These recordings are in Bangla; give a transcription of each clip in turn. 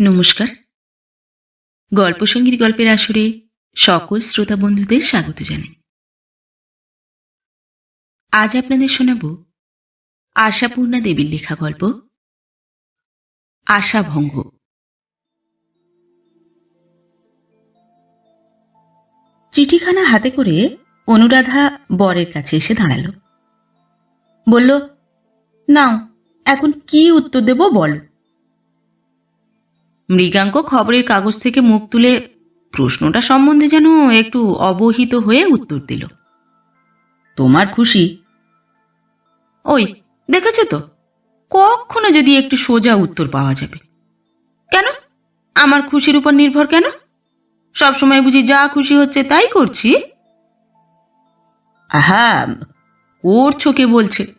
নমস্কার। গল্প সঙ্গীর গল্পের আসরে সকল শ্রোতা বন্ধুদের স্বাগত জানাই। আজ আপনাদের শোনাব আশাপূর্ণা দেবীর লেখা গল্প, আশাভঙ্গ। চিঠিখানা হাতে করে অনুরাধা বরের কাছে এসে দাঁড়াল। বলল, নাও, এখন কি উত্তর দেব বলো। মৃগাঙ্ক খবরের কাগজ থেকে মুখ তুলে প্রশ্নটা সম্বন্ধে যেন একটু অবহিত হয়ে উত্তর দিল। তোমার খুশি? ওই, দেখেছ তো? কখনো যদি একটু সোজা উত্তর পাওয়া যাবে। কেন? আমার খুশির উপর নির্ভর কেন? সব সময় বুঝি যা খুশি হচ্ছে তাই করছি? হ্যাঁ করছ কে বলছে?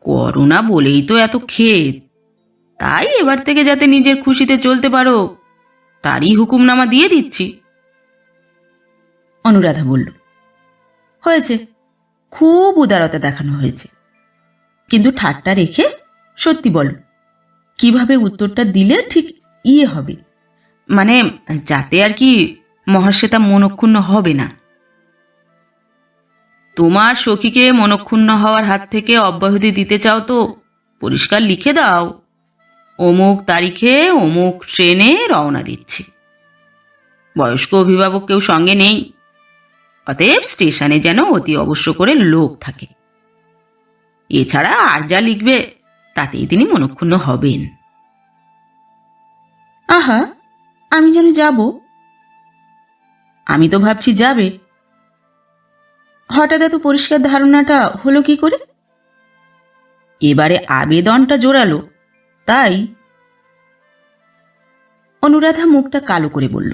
করোনা বলেই তো এত ক্ষেত। তাই এবার থেকে যাতে নিজের খুশিতে চলতে পারো, তারই হুকুমনামা দিয়ে দিচ্ছি। অনুরাধা বলল, হয়েছে, খুব উদারতা দেখানো হয়েছে। কিন্তু ঠাট্টা রেখে সত্যি বলো, কীভাবে উত্তরটা দিলে ঠিক ইয়ে হবে? মানে যাতে আর কি মহাশ্বেতা মনক্ষুণ্ণ হবে না। তোমার সখীকে মনক্ষুণ্ণ হওয়ার হাত থেকে অব্যাহতি দিতে চাও তো, পরিষ্কার লিখে দাও। অমুক তারিখে অমুক ট্রেনে রওনা দিচ্ছি। বয়স্ক অভিভাবক কেউ সঙ্গে নেই। অতএব স্টেশনে যেন অতি অবশ্য করে লোক থাকে। এছাড়া আর যা লিখবে তাতেই তিনি মনক্ষুণ্ণ হবেন। আহা আমি যেন যাব? আমি তো ভাবছি যাবে। হঠাৎ এত পরিষ্কার ধারণাটা হলো কি করে? এবারে আবেদনটা জোরালো। তাই অনুরাধা মুখটা কালো করে বলল,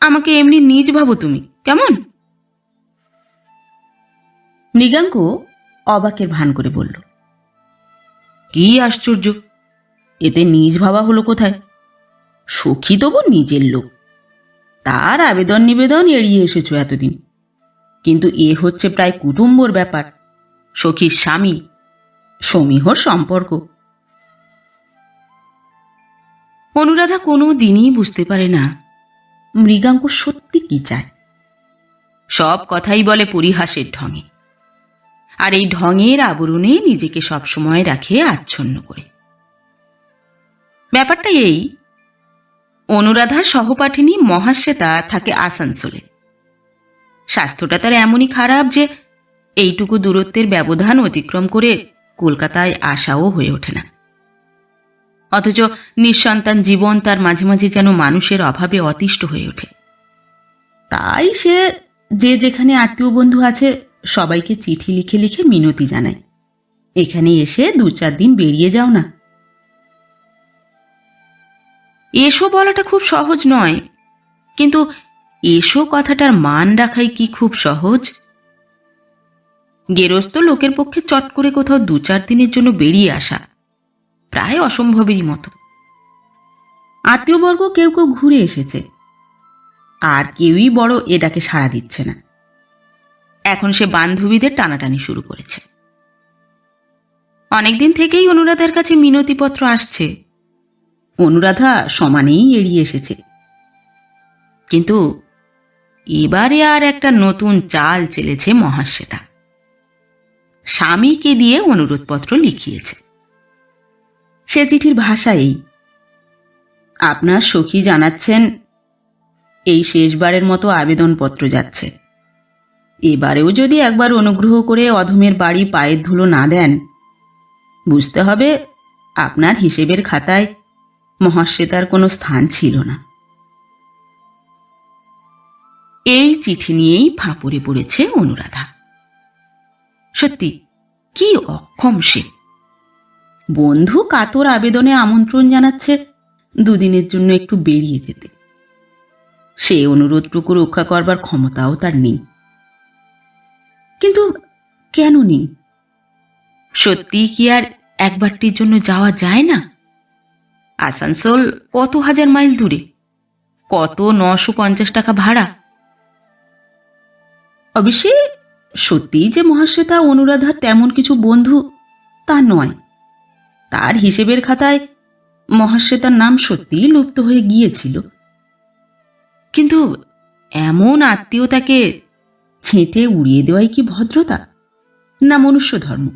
আমাকে এমনি নিজ ভাবো তুমি, কেমন? মৃগাঙ্ক অবাকের ভান করে বলল, কি আশ্চর্য, এতে নিজ ভাবা হলো কোথায়? সখী তবু নিজের লোক। তার আবেদন নিবেদন এড়িয়ে এসেছ এতদিন। কিন্তু এ হচ্ছে প্রায় কুটুম্বর ব্যাপার। সখীর স্বামী, সমীহর সম্পর্ক। অনুরাধা কোনো দিনই বুঝতে পারে না। মৃগাঙ্ক সত্যি কি চায়? সব কথাই বলে পরিহাসের ঢঙে। আর এই ঢঙের আবরণে নিজেকে সবসময় রাখে আচ্ছন্ন করে। ব্যাপারটা এই অনুরাধার সহপাঠিনী মহাশ্বেতা থাকে আসানসোলে। স্বাস্থ্যটা তার এমনই খারাপ যে এইটুকু দূরত্বের ব্যবধান অতিক্রম করে কলকাতায় আসাও হয়ে ওঠে না। অথচ নিঃসন্তান জীবন তার মাঝে মাঝে যেন মানুষের অভাবে অতিষ্ঠ হয়ে ওঠে। তাই সে যে যেখানে আত্মীয় বন্ধু আছে, সবাইকে চিঠি লিখে লিখে মিনতি জানায়। এখানে এসে দু চার দিন বেরিয়ে যাও না। এসো বলাটা খুব সহজ নয়, কিন্তু এসো কথাটার মান রাখাই কি খুব সহজ? গেরস্ত লোকের পক্ষে চট করে কোথাও দু চার দিনের জন্য বেরিয়ে আসা। প্রায় অসম্ভবেরই মতো। আত্মীয়বর্গ কেউ কেউ ঘুরে এসেছে। আর কেউই বড় এটাকে সাড়া দিচ্ছে না। এখন সে বান্ধবীদের টানাটানি শুরু করেছে। অনেকদিন থেকেই অনুরাধার কাছে মিনতিপত্র আসছে। অনুরাধা সমানেই এড়িয়ে এসেছে। কিন্তু এবারে আর একটা নতুন চাল চেলেছে মহাশ্বেতা। স্বামীকে দিয়ে অনুরোধপত্র লিখিয়েছে। সে চিঠির ভাষা এই। আপনার সখী জানাচ্ছেন, এই শেষবারের মতো আবেদনপত্র যাচ্ছে। এবারেও যদি একবার অনুগ্রহ করে অধমের বাড়ি পায়ের ধুলো না দেন, বুঝতে হবে আপনার হিসেবের খাতায় মহাশ্বেতার কোনো স্থান ছিল না। এই চিঠি নিয়েই ফাঁপড়ে পড়েছে অনুরাধা। সত্যি, কি অক্ষম সে। বন্ধু কাতর আবেদনে আমন্ত্রণ জানাচ্ছে দুদিনের জন্য একটু বেরিয়ে যেতে। সে অনুরোধটুকু রক্ষা করবার ক্ষমতাও তার নেই। কিন্তু কেন নেই? সত্যি কি আর একবারটির জন্য যাওয়া যায় না? আসানসোল কত হাজার মাইল দূরে? কত নশো পঞ্চাশ টাকা ভাড়া? অবশ্যই সত্যিই যে মহাশ্বেতা অনুরাধার তেমন কিছু বন্ধু তা নয়। তার হিসেবের খাতায় মহাশ্বেতার নাম সত্যিই লুপ্ত হয়ে গিয়েছিল। কিন্তু এমন আত্মীয়তাকে ছেঁটে উড়িয়ে দেওয়াই কি ভদ্রতা না মনুষ্য ধর্ম?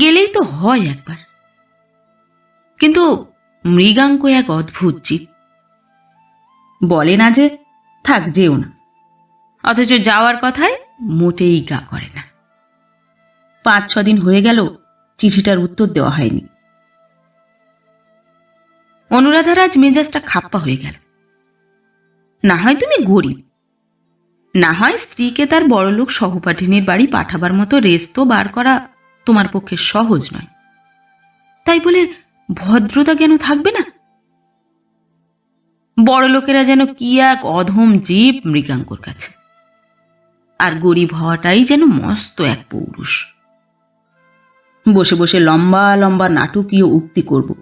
গেলেই তো হয় একবার। কিন্তু মৃগাঙ্ক এক অদ্ভুত জীব। বলে না যে থাক যেও না, অথচ যাওয়ার কথায় মোটেই গা করে না। পাঁচ ছ দিন হয়ে গেল চিঠিটার উত্তর দেওয়া হয়নি। অনুরাধার আজ মেজাজটা খাপ্পা হয়ে গেল। না হয় তুমি গরিব, না হয় স্ত্রীকে তার বড়লোক সহপাঠিনীর বাড়ি পাঠাবার মতো রেস্তো বার করা তোমার পক্ষে সহজ নয়। তাই বলে ভদ্রতা কেন থাকবে না? বড় লোকেরা যেন কি এক অধম জীব মৃগাঙ্কর কাছে, আর গরিব হওয়াটাই যেন মস্ত এক পৌরুষ। বসে বসে লম্বা লম্বা নাটকীয় উক্তি করব।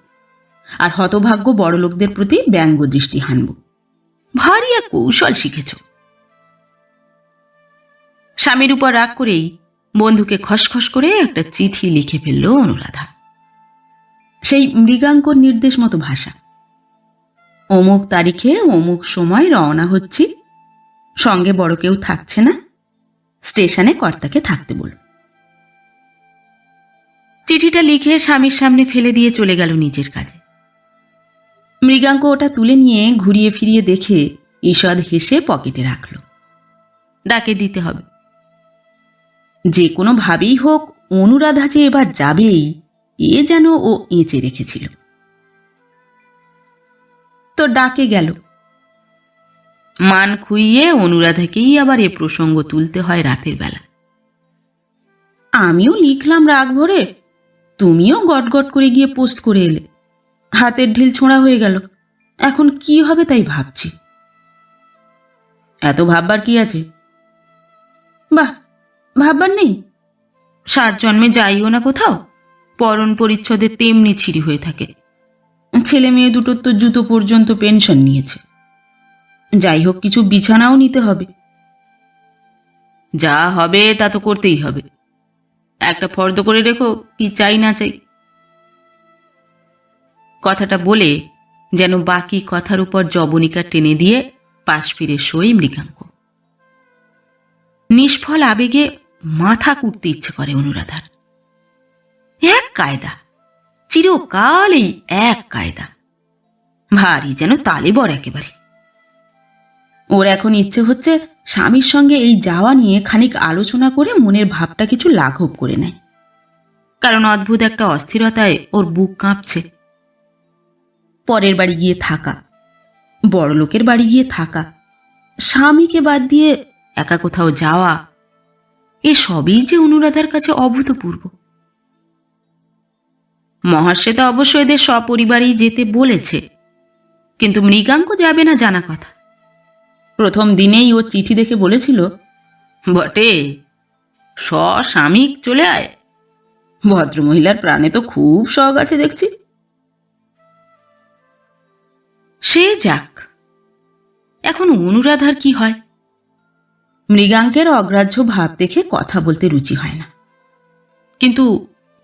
আর হতভাগ্য বড়লোকদের প্রতি ব্যঙ্গ দৃষ্টি হানব। ভারী এক কৌশল শিখেছ। স্বামীর উপর রাগ করেই বন্ধুকে খসখস করে একটা চিঠি লিখে ফেলল অনুরাধা। সেই মৃগাঙ্কর নির্দেশ মতো ভাষা। অমুক তারিখে অমুক সময় রওনা হচ্ছি। সঙ্গে বড় কেউ থাকছে না। স্টেশনে কর্তাকে থাকতে বল চিঠিটা লিখে স্বামীর সামনে ফেলে দিয়ে চলে গেল নিজের কাজে। মৃগাঙ্ক ওটা তুলে নিয়ে ঘুরিয়ে ফিরিয়ে দেখে ঈষদ হেসে পকেটে রাখল। ডাকে দিতে হবে। যে কোনো ভাবেই হোক, অনুরাধা যে এবার যাবেই, এ যেন ও এঁচে রেখেছিল। তো ডাকে গেল। মান খুইয়ে অনুরাধাকেই আবার এ প্রসঙ্গ তুলতে হয় রাতের বেলা। আমিও লিখলাম রাগ ভরে তুমিও গটগট করে গিয়ে পোস্ট করে এলে। হাতের ঢিল ছোঁড়া হয়ে গেল। এখন কি হবে তাই ভাবছি। এত ভাববার কি আছে? বাহ, ভাববার নেই। সাত জন্মে যাইও না কোথাও, পরণ পরিচ্ছদে তেমনি ছিঁড়ি হয়ে থাকে। ছেলে মেয়ে দুটোর তো জুতো পর্যন্ত পেনশন নিয়েছে। যাই হোক, কিছু বিছানাও নিতে হবে। যা হবে তা তো করতেই হবে। একটা ফর্দ করে রেখো, কি চাই না চাই। কথাটা বলে যেন বাকি কথার উপর জবনিকা টেনে দিয়ে পাশ ফিরে সই মৃগাঙ্ক। নিষ্ফল আবেগে মাথা কুটতে ইচ্ছে করে অনুরাধার। এক কায়দা, চিরকাল এই এক কায়দা। ভারী যেন তালেবর একেবারে। ওর এখন ইচ্ছে হচ্ছে স্বামীর সঙ্গে এই যাওয়া নিয়ে খানিক আলোচনা করে মনের ভাবটা কিছু লাঘব করে নেয়। কারণ অদ্ভুত একটা অস্থিরতায় ওর বুক কাঁপছে। পরের বাড়ি গিয়ে থাকা, বড় লোকের বাড়ি গিয়ে থাকা, স্বামীকে বাদ দিয়ে একা কোথাও যাওয়া, এ সবই যে অনুরাধার কাছে অভূতপূর্ব। মহাশ্বেতা অবশ্য এদের সপরিবারেই যেতে বলেছে, কিন্তু মৃগাঙ্ক যাবে না জানা কথা। প্রথম দিনেই ও চিঠি দেখে বলেছিল বটে স্বামীক চলে আয়। ভদ্রমহিলার প্রাণে তো খুব শখ আছে দেখছি। সে যাক এখন অনুরাধার কি হয়? মৃগাঙ্কের অগ্রাহ্য ভাব দেখে কথা বলতে রুচি হয় না। কিন্তু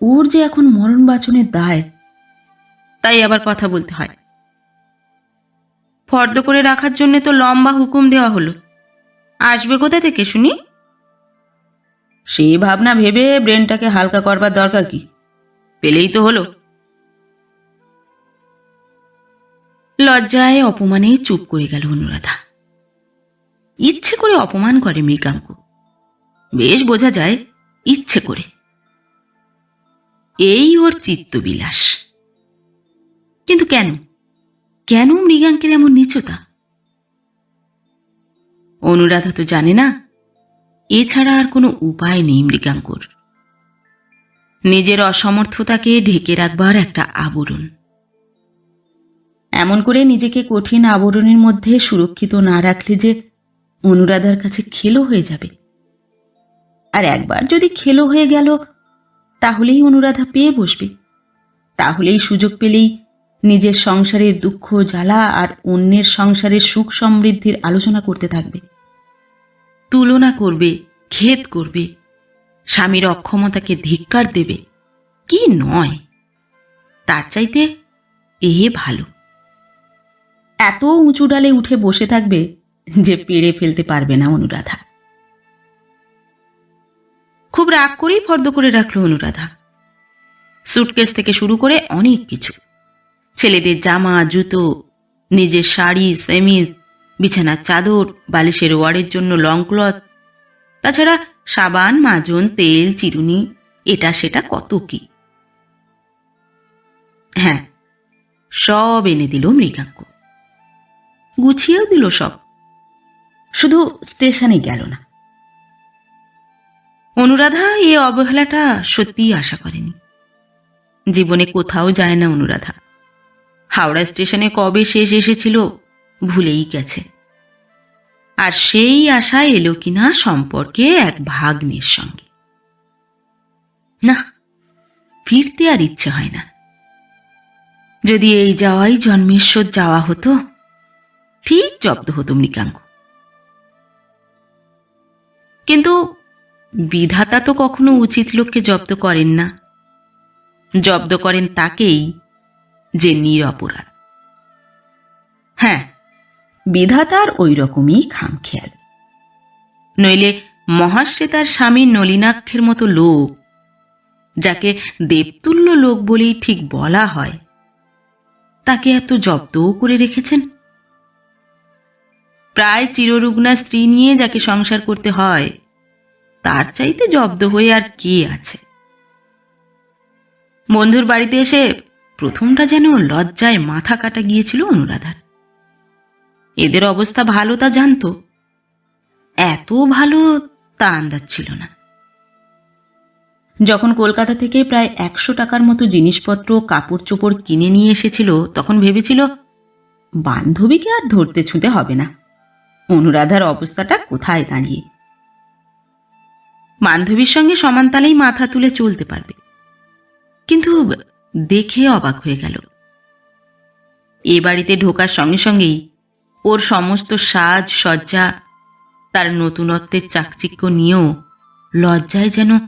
ওর যে এখন মরণ বাচনের দায় তাই আবার কথা বলতে হয়। ফর্দ করে রাখার জন্য তো লম্বা হুকুম দেওয়া হলো। আসবে কোথা থেকে, শুনি? সেই ভাবনা ভেবে ব্রেনটাকে হালকা করবার দরকার কি? পেলেই তো হলো। লজ্জায় অপমানে চুপ করে গেল অনুরাধা। ইচ্ছে করে অপমান করে মৃগাঙ্ক। বেশ বোঝা যায়, ইচ্ছে করে। এই ওর চিত্তবিলাস। কিন্তু কেন? কেন মৃগাঙ্কের এমন নিচতা? অনুরাধা তো জানে না, এছাড়া আর কোনো উপায় নেই মৃগাঙ্কর। নিজের অসমর্থতাকে ঢেকে রাখবার একটা আবরণ। এমন করে নিজেকে কঠিন আবরণের মধ্যে সুরক্ষিত না রাখলে যে অনুরাধার কাছে খেলো হয়ে যাবে। আর একবার যদি খেলো হয়ে গেল, তাহলেই অনুরাধা পেয়ে বসবে। তাহলেই সুযোগ পেলেই নিজের সংসারের দুঃখ, জ্বালা আর অন্যের সংসারের সুখ সমৃদ্ধির আলোচনা করতে থাকবে। তুলনা করবে, খেদ করবে। স্বামীর অক্ষমতাকে ধিক্কার দেবে। কি নয়। তার চাইতে এ ভালো। এত উঁচু ডালে উঠে বসে থাকবে যে পেরে ফেলতে পারবে না অনুরাধা। খুব রাগ করেই ফর্দ করে রাখল অনুরাধা। সুটকেস থেকে শুরু করে অনেক কিছু। ছেলেদের জামা, জুতো, নিজের শাড়ি, সেমিজ, বিছানার চাদর, বালিশের ওয়ারের জন্য লং ক্লথ, তাছাড়া সাবান, মাজন, তেল, চিরুনি, এটা সেটা কত কি? হ্যাঁ সব এনে দিল মৃগাঙ্ক। গুছিয়েও দিল সব। শুধু স্টেশনে গেল না। অনুরাধা এ অবহেলাটা সত্যিই আশা করেনি। জীবনে কোথাও যায় না অনুরাধা। হাওড়া স্টেশনে কবে শেষ এসেছিল ভুলেই গেছে। আর সেই আশা এলো কিনা সম্পর্কে এক ভাগ্নের সঙ্গে। না, ফিরতে আর ইচ্ছে হয় না। যদি এই যাওয়াই জন্মেশ্বর যাওয়া হতো, ঠিক জব্দ হতো মৃগাঙ্ক কিন্তু বিধাতা তো কখনো উচিত লোককে জব্দ করেন না। জব্দ করেন তাকেই যে নিরপরাধ। হ্যাঁ বিধাতার ওই রকমই খামখেয়াল। নইলে মহাশ্বেতার স্বামী নলিনাক্ষের মতো লোক, যাকে দেবতুল্য লোক বলেই ঠিক বলা হয়, তাকে এত জব্দও করে রেখেছেন? প্রায় চিররুগ্না স্ত্রী নিয়ে যাকে সংসার করতে হয়, তার চাইতে জব্দ হয়ে আর কে আছে? বন্ধুর বাড়িতে এসে প্রথমটা যেন লজ্জায় মাথা কাটা গিয়েছিল অনুরাধার। এদের অবস্থা ভালো তা জানতো। এত ভালো তা আন্দাজ ছিল না। যখন কলকাতা থেকে প্রায় একশো টাকার মতো জিনিসপত্র কাপড় চোপড় কিনে নিয়ে এসেছিল, তখন ভেবেছিল বান্ধবীকে আর ধরতে ছুঁতে হবে না? অনুরাধার অবস্থাটা কোথায় দাঁড়িয়ে? বান্ধবীর সঙ্গে সমানতালেই মাথা তুলে চলতে পারবে। কিন্তু দেখে অবাক হয়ে গেল। এ বাড়িতে ঢোকার সঙ্গে সঙ্গেই ওর সমস্ত সাজ, সজ্জা, তার নতুনত্বের চাকচিক্য নিয়েও লজ্জায় যেন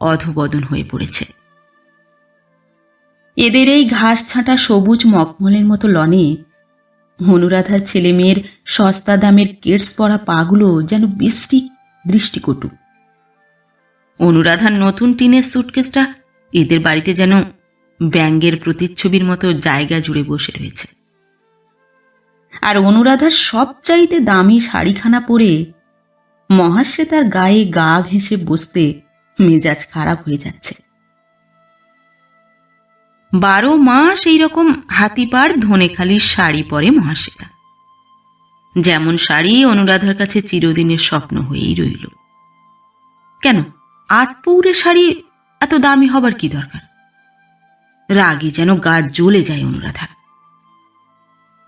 অধবদন হয়ে পড়েছে। এদের এই ঘাস ছাঁটা সবুজ মকমলের মতো লনে অনুরাধার ছেলে মেয়ের সস্তা দামের কেটস পরা পাগুলো যেন বৃষ্টি দৃষ্টিকটু। অনুরাধার নতুন টিনের সুটকেসটা এদের বাড়িতে যেন ব্যাঙ্গের প্রতিচ্ছবির মতো জায়গা জুড়ে বসে রয়েছে। আর অনুরাধার সবচাইতে দামি শাড়িখানা পরে মহাশ্বেতার গায়ে গা ঘেঁষে বসতে মেজাজ খারাপ হয়ে যাচ্ছে। বারো মাস এইরকম হাতিপাড় ধনেখালির শাড়ি পরে মহাশ্বেতা যেমন শাড়ি অনুরাধার কাছে চিরদিনের স্বপ্ন হয়েই রইল। কেন? আটপৌরে শাড়ি এত দামি হবার কি দরকার? রাগে যেন গা জ্বলে যায় অনুরাধা।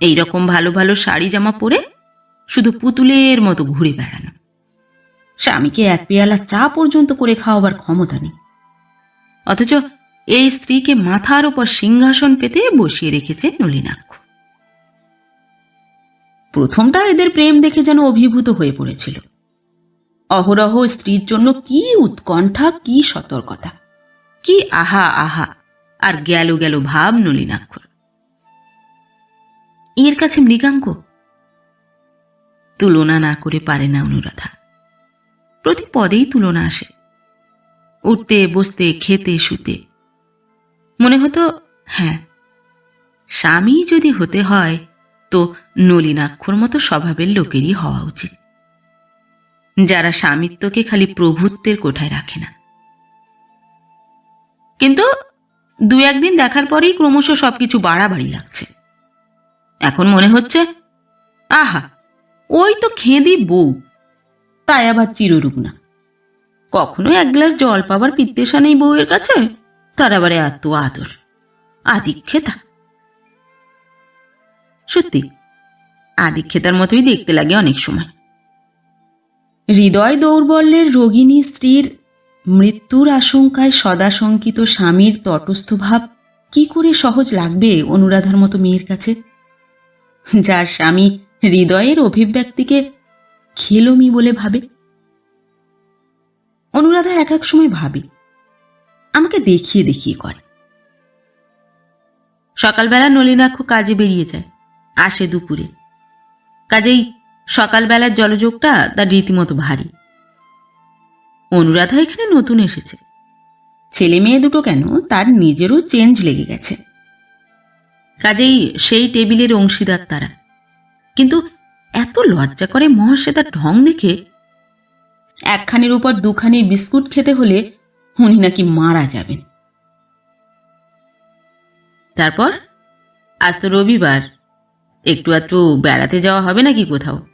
এইরকম ভালো ভালো শাড়ি জামা পরে শুধু পুতুলের মতো ঘুরে বেড়ানো। স্বামীকে এক পেয়ালা চা পর্যন্ত করে খাওয়াবার ক্ষমতা নেই। অথচ এই স্ত্রীকে মাথার উপর সিংহাসন পেতে বসিয়ে রেখেছে নলিনাক্ষ। প্রথমটা এদের প্রেম দেখে যেন অভিভূত হয়ে পড়েছিল। অহরহ স্ত্রীর জন্য কি উৎকণ্ঠা, কি সতর্কতা। কি আহা আহা আর গেল গেল ভাব নলিনাক্ষর। এর কাছে মৃগাঙ্ক? তুলনা না করে পারে না অনুরাধা। প্রতি পদেই তুলনা আসে। উঠতে, বসতে, খেতে, শুতে। মনে হতো হ্যাঁ স্বামী যদি হতে হয়, তো নলিনাক্ষর মতো স্বভাবের লোকেরই হওয়া উচিত। যারা স্বামিত্বকে খালি প্রভুত্বের কোঠায় রাখে না। কিন্তু দু একদিন দেখার পরেই ক্রমশ সবকিছু বাড়াবাড়ি লাগছে। এখন মনে হচ্ছে, আহা, ওই তো খেঁদি বউ। তাই আবার চিররুগ্না কখনো এক গ্লাস জল পাবার পিত্তেশা নেই বউয়ের কাছে, তার আবার এত আদর, আদিক্ষেতা। সত্যি, আদিক্ষেতার মতোই দেখতে লাগে অনেক সময়। হৃদয় দৌর্বল্যের রোগিণী স্ত্রীর মৃত্যুর আশঙ্কায় সদাশঙ্কিত স্বামীর তটস্থ ভাব কি করে সহজ লাগবে অনুরাধার মতো মেয়ের কাছে? যার স্বামী হৃদয়ের অভিব্যক্তিকে খেলমি বলে ভাবে। অনুরাধা এক এক সময় ভাবে। আমাকে দেখিয়ে দেখিয়ে করে। সকালবেলা নলিনাক্ষ কাজে বেরিয়ে যায়, আসে দুপুরে। কাজেই সকালবেলার জলযোগটা তার রীতিমতো ভারী। অনুরাধা এখানে নতুন এসেছে। ছেলে মেয়ে দুটো কেন তার নিজেরও চেঞ্জ লেগে গেছে। কাজেই সেই টেবিলের অংশীদার তারা। কিন্তু এত লজ্জা করে মহাশ্বেতার ঢং দেখে একখানের উপর দুখানি বিস্কুট খেতে হলে উনি নাকি মারা যাবেন। তারপর, আজ তো রবিবার, একটু একটু বেড়াতে যাওয়া হবে নাকি কোথাও?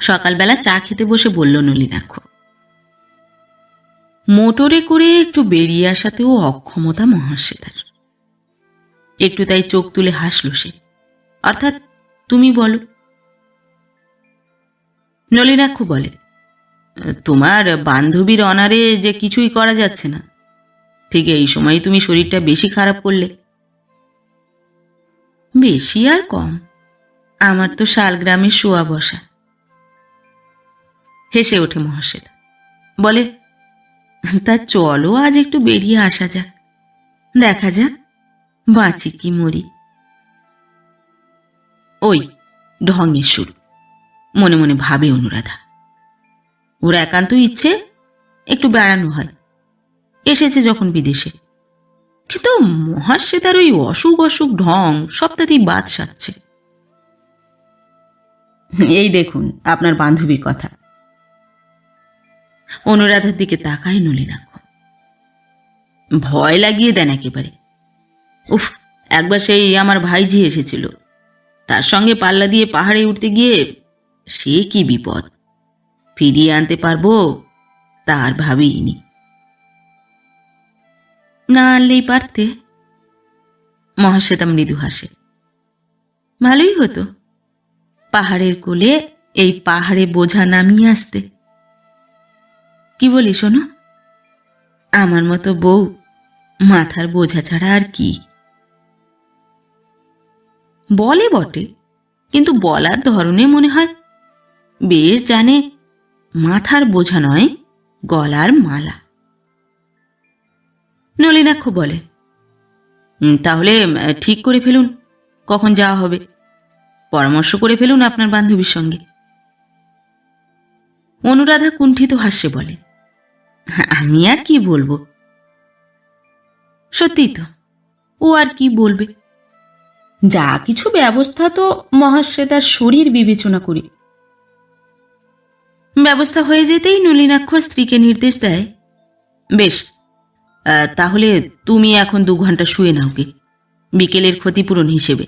সকালবেলা চা খেতে বসে বলল নলিনাক্ষ। মোটরে করে একটু বেরিয়ে আসাতেও অক্ষমতা মহাশ্বেতার। একটু তাই চোখ তুলে হাসল সে। অর্থাৎ তুমি বলো। নলিনাক্ষ বলে, তোমার বান্ধবীর অনারে যে কিছুই করা যাচ্ছে না। ঠিক এই সময় তুমি শরীরটা বেশি খারাপ করলে। বেশি আর কম। আমার তো শালগ্রামে শোয়া বসা। হেসে ওঠে মহাশ্বেতা। বলে তা চলো আজ একটু বেরিয়ে আসা যাক। দেখা যাক, বাঁচি কি মরি। ওই, ঢঙের সুর। মনে মনে ভাবে অনুরাধা। ওর একান্ত ইচ্ছে একটু বেড়ানো হয়। এসেছে যখন বিদেশে। কিন্তু মহাশ্বে তার ওই অসুখ অসুখ ঢং সবটাতেই বাদ সাচ্ছে এই দেখুন, আপনার বান্ধবীর কথা। অনুরাধার দিকে তাকায় নলিনাক্ষ। ভয় লাগিয়ে দেন একেবারে। উফ, একবার সেই আমার ভাইঝি এসেছিল। তার সঙ্গে পাল্লা দিয়ে পাহাড়ে উঠতে গিয়ে সে কি বিপদ? ফিরিয়ে আনতে পারব তার ভাবিনি। না আনলেই পারতে। মহাশ্বেতা মৃদু হাসে। ভালোই হতো। পাহাড়ের কোলে এই পাহাড়ে বোঝা নামিয়ে আসতে। কি বলি শোনো? আমার মতো বউ মাথার বোঝা ছাড়া আর কি? বলে বটে কিন্তু বলার ধরনে মনে হয় বেশ জানে মাথার বোঝা নয় গলার মালা। নলিনাক্ষ বলে "উম, তাহলে ঠিক করে ফেলুন কখন যাওয়া হবে? পরামর্শ করে ফেলুন আপনার বান্ধবীর সঙ্গে। অনুরাধা কুণ্ঠিত হাস্যে বলে আমি আর কি বলব? সত্যি তো, ও আর কি বলবে? যা কিছু ব্যবস্থা তো মহাশ্বেতার শরীর বিবেচনা করি। ব্যবস্থা হয়ে যেতেই নলিনাক্ষ স্ত্রীকে নির্দেশ দেয়, বেশ তাহলে তুমি এখন দু ঘণ্টা শুয়ে নাও গে, বিকেলের ক্ষতিপূরণ হিসেবে।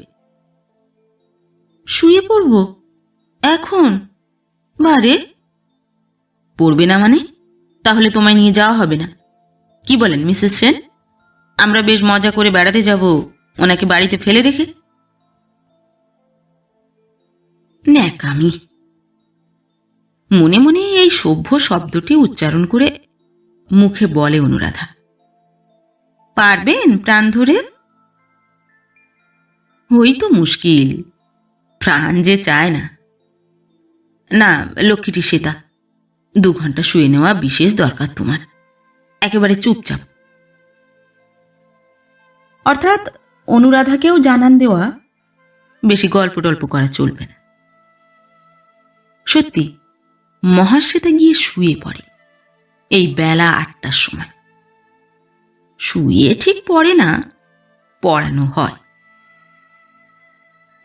শুয়ে পড়ব? এখন? বারে? পড়বে না মানে? তাহলে তোমায় নিয়ে যাওয়া হবে না। কি বলেন, মিসেস সেন? আমরা বেশ মজা করে বেড়াতে যাব, ওনাকে বাড়িতে ফেলে রেখে। ন্যাকামি মনে মনে এই সভ্য শব্দটি উচ্চারণ করে মুখে বলে অনুরাধা। পারবেন প্রাণ ধরে? ওই তো মুশকিল, প্রাণ যে চায় না। না, লক্ষ্মীটি সীতা। দু ঘণ্টা শুয়ে নেওয়া বিশেষ দরকার তোমার। একেবারে চুপচাপ। অর্থাৎ অনুরাধাকেও জানান দেওয়া, বেশি গল্প টল্প করা চলবে না। সত্যি মহাশ্বেতা গিয়ে শুয়ে পড়ে, এই বেলা আটটার সময়। শুয়ে ঠিক পড়ে না, পড়ানো হয়।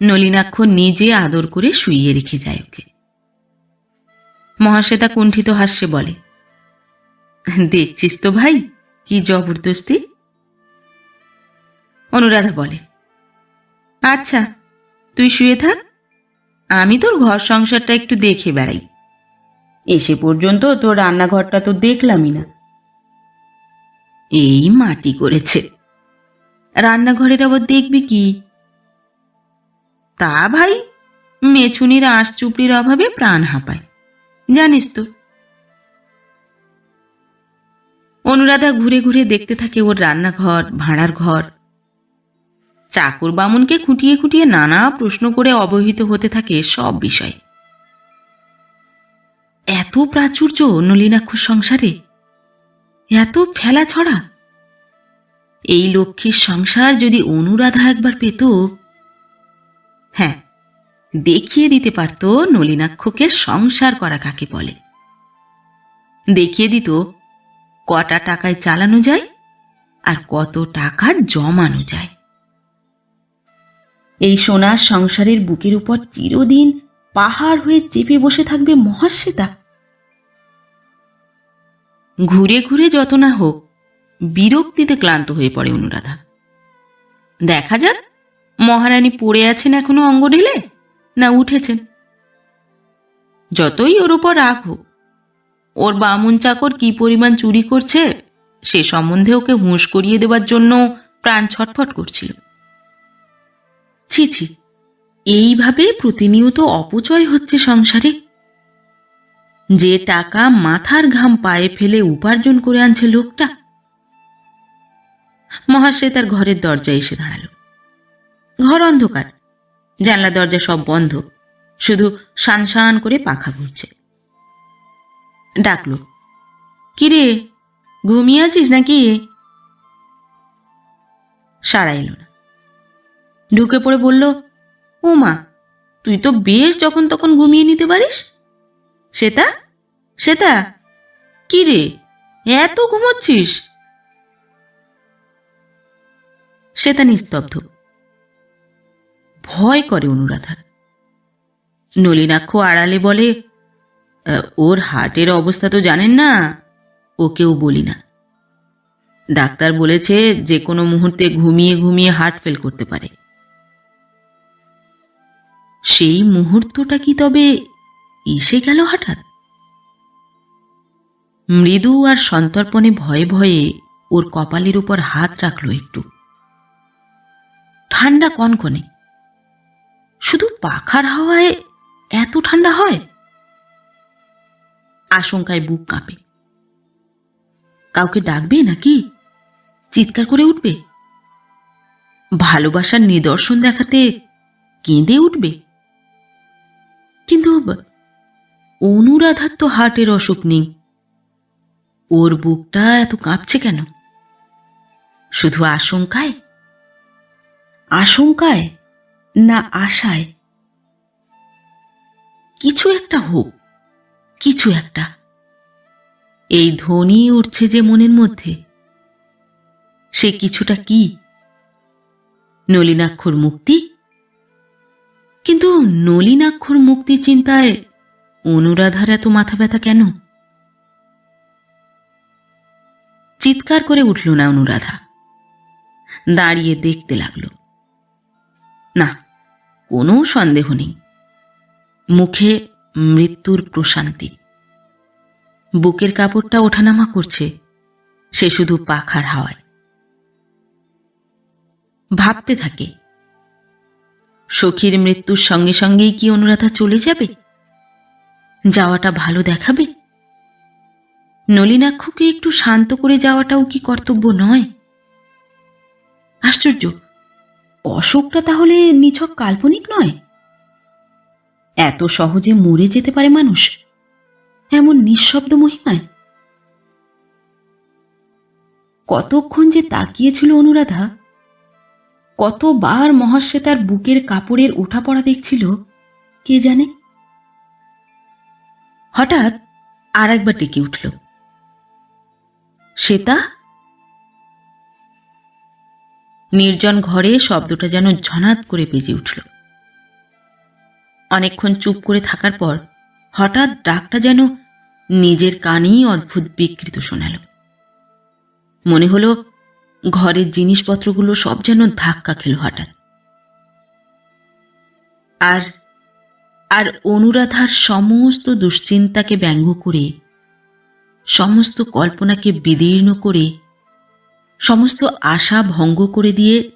নলিনাক্ষ নিজে আদর করে শুইয়ে রেখে যায় ওকে। মহাশ্বেতা কুণ্ঠিত হাস্যে বলে, দেখছিস তো ভাই, কি জবরদস্তি? অনুরাধা বলে আচ্ছা তুই শুয়ে থাক, আমি তোর ঘর সংসারটা একটু দেখে বেড়াই। এসে পর্যন্ত তোর রান্নাঘরটা তো দেখলামই না। এই মাটি করেছে। রান্নাঘরের আবার দেখবি কি? তা ভাই, মেছুনির আঁশ চুপড়ির অভাবে প্রাণ হাঁপায়। জানিস তো। অনুরাধা ঘুরে ঘুরে দেখতে থাকে ওর রান্নাঘর, ভাড়ার ঘর। চাকর বামুনকে খুঁটিয়ে খুঁটিয়ে নানা প্রশ্ন করে অবহিত হতে থাকে সব বিষয়ে। এত প্রাচুর্য নলিনাক্ষ সংসারে? এত ফেলা ছড়া? এই লক্ষ্মীর সংসার যদি অনুরাধা একবার পেত? হ্যাঁ দেখিয়ে দিতে পারত নলিনাক্ষকে সংসার করা কাকে বলে। দেখিয়ে দিত কটা টাকায় চালানো যায় আর কত টাকা জমানো যায়। এই সোনার সংসারের বুকের উপর চিরদিন পাহাড় হয়ে চেপে বসে থাকবে মহাশ্বেতা। ঘুরে ঘুরে যত না হোক বিরক্তিতে ক্লান্ত হয়ে পড়ে অনুরাধা। দেখা যাক, মহারানী পড়ে আছেন এখনও অঙ্গ ঢেলে না উঠেছেন। যতই ওর উপর রাগ হোক, ওর বামুন চাকর কি পরিমাণ চুরি করছে, সে সম্বন্ধে ওকে হুঁশ করিয়ে দেবার জন্য প্রাণ ছটফট করছিল। ছি ছি, এইভাবে প্রতিনিয়ত অপচয় হচ্ছে সংসারে। যে টাকা মাথার ঘাম পায়ে ফেলে উপার্জন করে আনছে লোকটা মহাশয় তার ঘরের দরজায় এসে দাঁড়াল। ঘর অন্ধকার জানলা দরজা সব বন্ধ। শুধু শান শান করে পাখা ঘুরছে। ডাকলো, কিরে, ঘুমিয়ে আছিস নাকি? সারা এলো না। ঢুকে পড়ে বলল, ও মা, তুই তো বেশ যখন তখন ঘুমিয়ে নিতে পারিস। শ্বেতা শ্বেতা কি রে এত ঘুমোচ্ছিস? শ্বেতা নিস্তব্ধ। ভয় করে অনুরাধার নলিনাক্ষ আড়ালে বলে ওর হার্টের অবস্থা তো জানেন না, ওকেও বলি না। ডাক্তার বলেছে যে কোনো মুহূর্তে ঘুমিয়ে ঘুমিয়ে হার্ট ফেল করতে পারে। সেই মুহূর্তটা কি তবে এসে গেল হঠাৎ? মৃদু আর সন্তর্পণে ভয়ে ভয়ে ওর কপালের উপর হাত রাখল একটু। ঠান্ডা কনকনে পাখার হাওয়ায় এত ঠান্ডা হয়? আশঙ্কায় বুক কাঁপে। কাউকে ডাকবে নাকি? চিৎকার করে উঠবে? ভালোবাসার নিদর্শন দেখাতে কেঁদে উঠবে? কিন্তু অনুরাধার তো হার্টের অসুখ নেই। ওর বুকটা এত কাঁপছে কেন? শুধু আশঙ্কায়? আশঙ্কায় না আশায়? কিছু একটা হোক, কিছু একটা। এই ধ্বনি উঠছে যে মনের মধ্যে। সে কিছুটা কি? নলিনাক্ষর মুক্তি? কিন্তু নলিনাক্ষর মুক্তি চিন্তায় অনুরাধার এত মাথা ব্যথা কেন? চিৎকার করে উঠল না অনুরাধা। দাঁড়িয়ে দেখতে লাগল। না, কোনো সন্দেহ নেই। মুখে মৃত্যুর প্রশান্তি। বুকের কাপড়টা ওঠানামা করছে, সে শুধু পাখার হাওয়ায়। ভাবতে থাকে, সখীর মৃত্যুর সঙ্গে সঙ্গেই কি অনুরাধা চলে যাবে? যাওয়াটা ভালো দেখাবে? নলিনাক্ষকে একটু শান্ত করে যাওয়াটাও কি কর্তব্য নয়? আশ্চর্য, অশোকটা তাহলে নিছক কাল্পনিক নয়? এত সহজে মরে যেতে পারে মানুষ? এমন নিঃশব্দ মহিমায়? কতক্ষণ যে তাকিয়েছিল অনুরাধা? কতবার মহাশ্বে তার বুকের কাপড়ের ওঠা পড়া দেখছিল, কে জানে? হঠাৎ আর একবার ডেকে উঠল। শ্বেতা নির্জন ঘরে শব্দটা যেন ঝনাত করে বেজে উঠল। অনেকক্ষণ চুপ করে থাকার পর হঠাৎ ডাকটা যেন নিজের কানেই অদ্ভুত বিকৃত শোনাল। মনে হলো ঘরের জিনিসপত্রগুলো সব যেন ধাক্কা খেল হঠাৎ। আর আর অনুরাধার সমস্ত দুশ্চিন্তাকে ব্যঙ্গ করে, সমস্ত কল্পনাকে বিদীর্ণ করে, সমস্ত আশা ভঙ্গ করে দিয়ে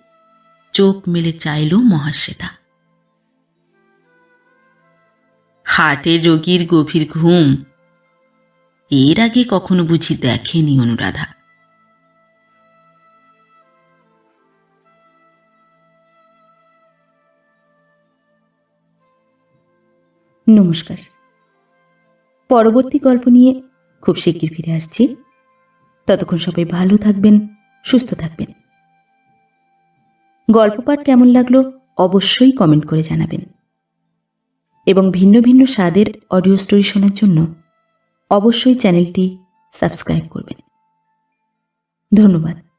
চোখ মেলে চাইল মহাশ্বেতা। হার্টের রোগীর গভীর ঘুম। এর আগে কখনো বুঝি দেখেনি অনুরাধা। নমস্কার। পরবর্তী গল্প নিয়ে খুব শিগগির ফিরে আসছি। ততক্ষণ সবাই ভালো থাকবেন, সুস্থ থাকবেন। গল্প পাঠ কেমন লাগল অবশ্যই কমেন্ট করে জানাবেন। এবং ভিন্ন ভিন্ন স্বাদের অডিও স্টোরি শোনার জন্য অবশ্যই চ্যানেলটি সাবস্ক্রাইব করবেন। ধন্যবাদ।